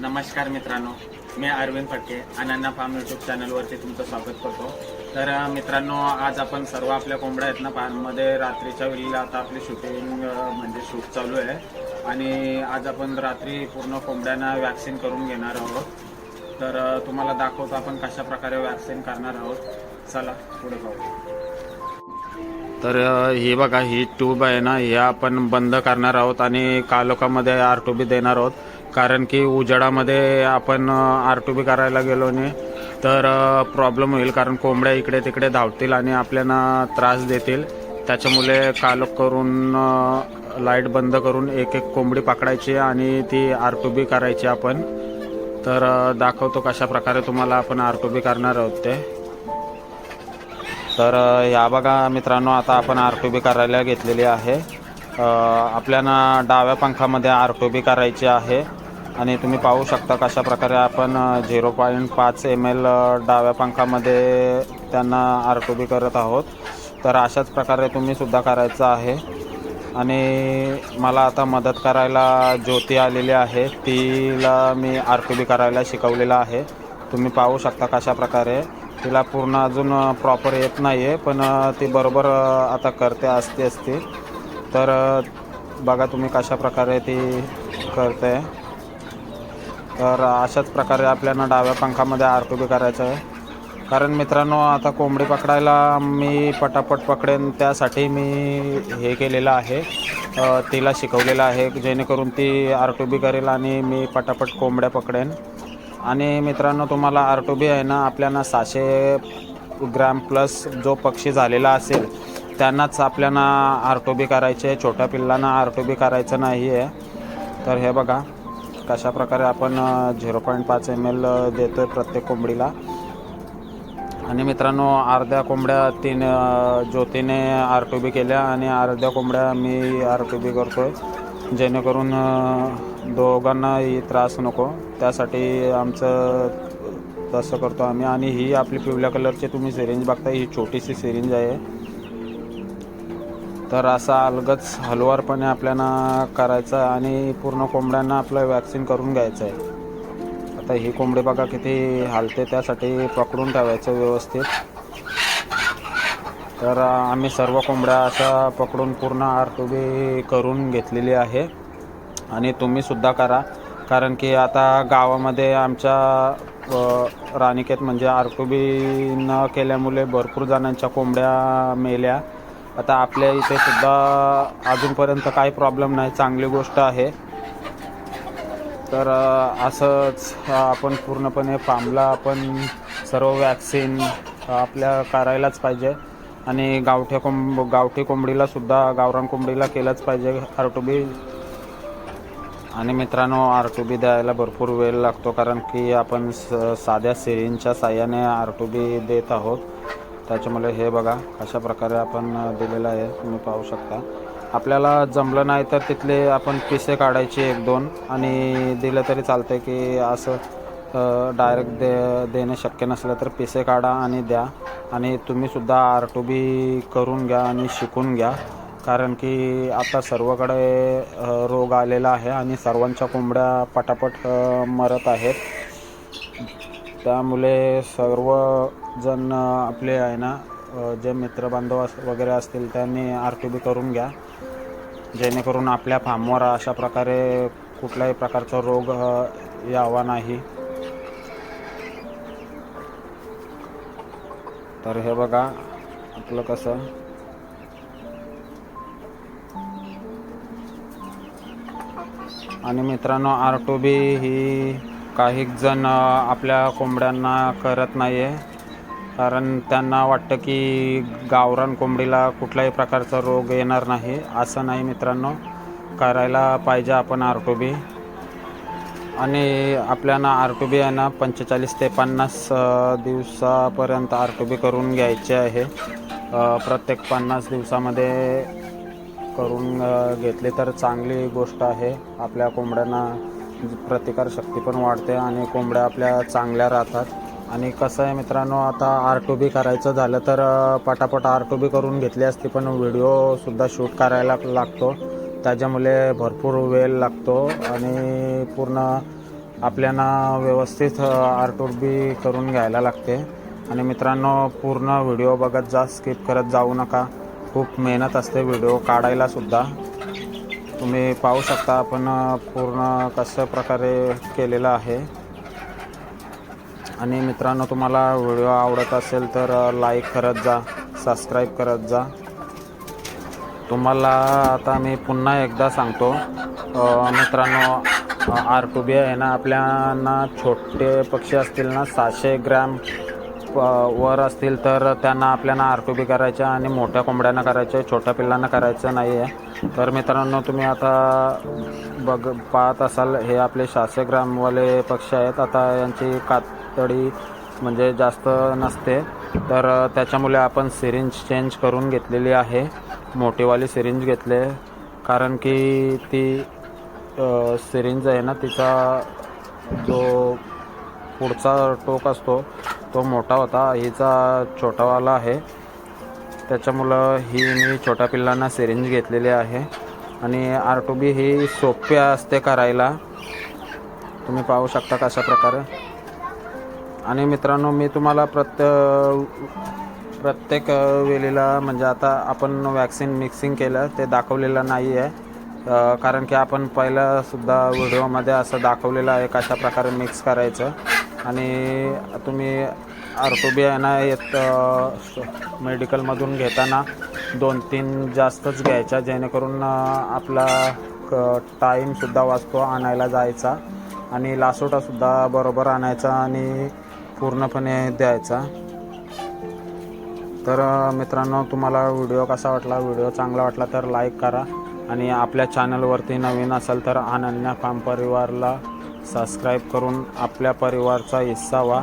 नमस्कार मित्रांनो मी अरविंद फटके अनन्या फार्म यूट्यूब चॅनलवरती तुमचं स्वागत करतो. तर मित्रांनो आज आपण सर्व आपल्या कोंबड्या आहेत ना फार्ममध्ये रात्रीच्या वेळेला आता आपली शूटिंग म्हणजे शूट चालू आहे. आणि आज आपण रात्री पूर्ण कोंबड्यांना वॅक्सिन करून घेणार आहोत. तर तुम्हाला दाखवतो आपण कशा प्रकारे वॅक्सिन करणार आहोत. चला पुढे पाहू. तर हे ही बघा ही ट्यूब आहे ना हे आपण बंद करणार आहोत आणि कालोखामध्ये आर टू बी देणार आहोत. कारण की उजेडामध्ये आपण आर टू बी करायला गेलो नाही तर प्रॉब्लेम होईल कारण कोंबड्या इकडे तिकडे धावतील आणि आपल्याला त्रास देतील. त्याच्यामुळे कालोख करून लाइट बंद करून एक एक कोंबडी पकडायची आणि ती आर टू बी करायची आपण. तर दाखवतो कशा प्रकारे तुम्हाला आपण आर टू बी करणार आहोत ते. तर या बघा मित्रांनो आता आपण आर टू बी करायला घेतलेली आहे. आपल्याला डाव्या पंखामध्ये आर टू बी करायची आहे. आणि तुम्ही पाहू शकता कशा प्रकारे आपण झिरो पॉईंट पाच एम एल डाव्या पंखामध्ये त्यांना आर टू बी करत आहोत. तर अशाच प्रकारे तुम्ही सुद्धा करायचं आहे. आणि मला आता मदत करायला ज्योती आलेली आहे. तिला मी आर टू बी करायला शिकवलेलं आहे. तुम्ही पाहू शकता कशा प्रकारे. तिला पूर्ण अजून प्रॉपर येत नाही आहे पण ती बरोबर आता करते असते असते. तर बघा तुम्ही कशा प्रकारे ती करते. तर अशाच प्रकारे आपल्याला डाव्या पंखामध्ये आर टू बी करायचं आहे. कारण मित्रांनो आता कोंबडी पकडायला मी पटापट पकडेन त्यासाठी मी हे केलेलं आहे. तिला शिकवलेलं आहे जेणेकरून ती आर टू बी करेल आणि मी पटापट कोंबड्या पकडेन. आणि मित्रांनो तुम्हाला आर टू बी आहे ना आपल्याला सहाशे ग्रॅम प्लस जो पक्षी झालेला असेल त्यांनाच आपल्याला आर टू बी करायचे छोट्या पिल्लांना आर टू बी करायचं नाही आहे. तर हे बघा कशा प्रकारे आपण झिरो पॉईंट पाच एम एल देतो आहे प्रत्येक कोंबडीला. आणि मित्रांनो अर्ध्या कोंबड्या तीन ज्योतीने आर टू बी केल्या आणि अर्ध्या कोंबड्या मी आर टू बी करतो आहे जेणेकरून दोघांनाही त्रास नको. त्यासाठी आमचं तसं करतो आम्ही. आणि ही आपली पिवळ्या कलरची तुम्ही सिरिंज बघता ही छोटीशी सिरिंज आहे. तर असा अलगच हलवारपणे आपल्याला करायचा आणि पूर्ण कोंबड्यांना आपलं वॅक्सिन करून घ्यायचं आहे. आता ही कोंबडी बघा किती हालते त्यासाठी पकडून ठेवायचं व्यवस्थित. तर आम्ही सर्व कोंबड्या अशा पकडून पूर्ण आर टू बी करून घेतलेली आहे. आणि तुम्हीसुद्धा करा. कारण की आता गावामध्ये आमच्या राणिकेत रानिकेत म्हणजे आर टू बी न केल्यामुळे भरपूर जणांच्या कोंबड्या मेल्या. आता आपल्या इथे सुद्धा अजूनपर्यंत काही प्रॉब्लेम नाही. चांगली गोष्ट आहे. तर असंच आपण पूर्णपणे फार्मला आपण सर्व वॅक्सिन आपल्या करायलाच पाहिजे. आणि गावठ्या कोंब गावठी कोंबडीला सुद्धा गावरान कोंबडीला केलंच पाहिजे आर टू बी आणि मित्रांनो आर टू बी द्यायला भरपूर वेळ लागतो कारण की आपण स साध्या सिरींच्या साह्याने आर टू बी देत आहोत. त्याच्यामुळे हे बघा अशा प्रकारे आपण दिलेलं आहे तुम्ही पाहू शकता. आपल्याला जमलं नाही तर तिथले आपण पिसे काढायचे एक दोन आणि दिलं तरी चालतं की असं डायरेक्ट दे देणं शक्य नसलं तर पिसे काढा आणि द्या. आणि तुम्हीसुद्धा आर टू बी करून घ्या आणि शिकून घ्या. कारण की आता सर्वकडे रोग आलेला आहे आणि सर्वांच्या कोंबड्या पटापट मरत आहेत. त्यामुळे सर्वजण आपले आहे ना जे मित्रबांधव अस वगैरे असतील त्यांनी आर टी बी करून घ्या. जेणेकरून आपल्या फार्मवर अशा प्रकारे कुठल्याही प्रकारचा रोग यावा नाही. तर हे बघा आपलं कसं? आणि मित्रांनो आर टू बी ही काही जण आपल्या कोंबड्यांना करत नाही आहे कारण त्यांना वाटतं की गावरान कोंबडीला कुठल्याही प्रकारचा रोग येणार नाही असं नाही मित्रांनो. करायला पाहिजे आपण आर टू बी आणि आपल्याला आर टू बी आहे ना पंचेचाळीस ते पन्नास दिवसापर्यंत आर टू बी करून घ्यायचे आहे. प्रत्येक पन्नास दिवसामध्ये करून घेतली तर चांगली गोष्ट आहे आपल्या कोंबड्यांना. प्रतिकारशक्ती पण वाढते आणि कोंबड्या आपल्या चांगल्या राहतात. आणि कसं आहे मित्रांनो आता आर टू बी करायचं झालं तर पटापट आर टू बी करून घेतली असती पण व्हिडिओसुद्धा शूट करायला लागतो. त्याच्यामुळे भरपूर वेळ लागतो आणि पूर्ण आपल्याला व्यवस्थित आर टू बी करून घ्यायला लागते. आणि मित्रांनो पूर्ण व्हिडिओ बघत जा स्किप करत जाऊ नका. खूप मेहनत असते व्हिडिओ काढायलासुद्धा तुम्ही पाहू शकता आपण पूर्ण कशा प्रकारे केलेलं आहे. आणि मित्रांनो तुम्हाला व्हिडिओ आवडत असेल तर लाईक करत जा सबस्क्राईब करत जा. तुम्हाला आता मी पुन्हा एकदा सांगतो मित्रांनो आर टू बी आहे ना आपल्याला छोटे पक्षी असतील ना सहाशे ग्रॅम वर असतील तर त्यांना आपल्याला आर टू बी करायचे आणि मोठ्या कोंबड्यांना करायच्या छोट्या पिल्लांना करायचं नाही आहे तर मित्रांनो तुम्ही आता बघ पाहत असाल हे आपले सहाशे ग्रामवाले पक्षी आहेत. आता यांची कातडी म्हणजे जास्त नसते. तर त्याच्यामुळे आपण सिरिंज चेंज करून घेतलेली आहे. मोठीवाली सिरिंज घेतले. कारण की ती सिरिंज आहे ना तिचा जो पुढचा टोक असतो तो मोठा होता. हिचा छोटावाला आहे. त्याच्यामुळं ही मी छोट्या पिल्लांना सिरिंज घेतलेली आहे. आणि आर टू बी ही सोपी असते करायला. तुम्ही पाहू शकता कशा प्रकारे. आणि मित्रांनो मी तुम्हाला प्रत्य प्रत्येक वेळेला म्हणजे आता आपण वॅक्सिन मिक्सिंग केलं ते दाखवलेलं नाही आहे कारण की आपण पहिलंसुद्धा व्हिडिओमध्ये असं दाखवलेलं आहे कशा प्रकारे मिक्स करायचं. आणि तुम्ही आर टू बी आहे ना येत मेडिकलमधून घेताना दोन तीन जास्तच घ्यायच्या जेणेकरून आपला क टाईमसुद्धा वाचतो आणायला जायचा आणि लासोटासुद्धा बरोबर आणायचा आणि पूर्णपणे द्यायचा. तर मित्रांनो तुम्हाला व्हिडिओ कसा वाटला व्हिडिओ चांगला वाटला तर लाईक करा आणि आपल्या चॅनलवरती नवीन असेल तर अनन्या फार्म परिवारला सबस्क्राईब करून आपल्या परिवारचा हिस्सा व्हा.